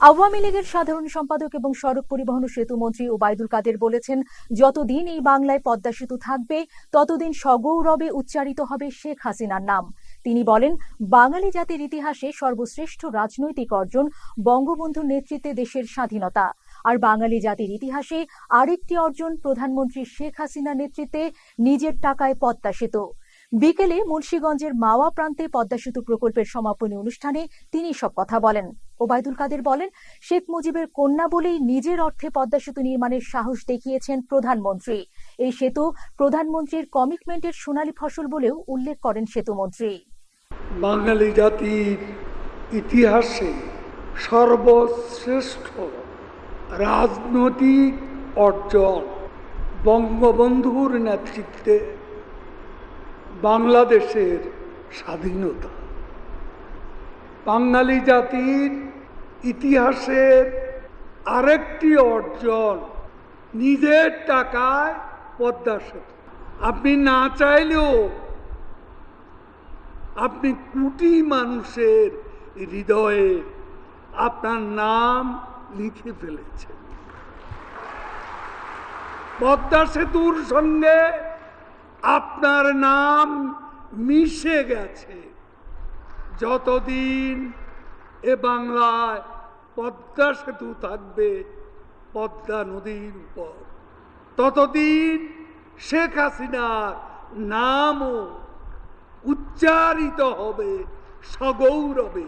আওয়ামী লীগের সাধারণ সম্পাদক এবং সড়ক পরিবহন ও সেতু মন্ত্রী ওবায়দুল কাদের বলেছেন, যতদিন এই বাংলায় পদ্মা সেতু থাকবে, ততদিন সগৌরবে উচ্চারিত হবে শেখ হাসিনার নাম। তিনি বলেন, বাঙালি জাতির ইতিহাসে সর্বশ্রেষ্ঠ রাজনৈতিক অর্জন বঙ্গবন্ধুর নেতৃত্বে দেশের স্বাধীনতা। আর বাঙালি জাতির ইতিহাসে আরেকটি অর্জন প্রধানমন্ত্রী শেখ হাসিনার নেতৃত্বে নিজের টাকায় পদ্মা সেতু। বিকেলে মুন্সীগঞ্জের মাওয়া প্রান্তে পদ্মা সেতু প্রকল্পের সমাপনী অনুষ্ঠানে তিনি সব কথা বলেন। ওবায়দুল কাদের বলেন, শেখ মুজিবের কন্যা বলেই নিজের অর্থে পদ্মা সেতু নির্মাণের সাহস দেখিয়েছেন প্রধানমন্ত্রী। এই সেতু প্রধানমন্ত্রীর কমিটমেন্টের সোনালী ফসল বলেও উল্লেখ করেন সেতুমন্ত্রী বাঙালি জাতির ইতিহাসে সর্বশ্রেষ্ঠ রাজনৈতিক অর্জন। বঙ্গবন্ধুর নেতৃত্বে বাংলাদেশের স্বাধীনতা। বাঙালি জাতির ইতিহাসের আরেকটি অর্জন নিজের টাকায় পদ্মা সেতু। আপনি না চাইলেও আপনি কোটি মানুষের হৃদয়ে আপনার নাম লিখে ফেলেছেন। পদ্মা সেতুর সঙ্গে আপনার নাম মিশে গেছে। যতদিন এ বাংলায় পদ্মা সেতু থাকবে, পদ্মা নদীর উপর। ততদিন শেখ হাসিনার নামও উচ্চারিত হবে সগৌরবে।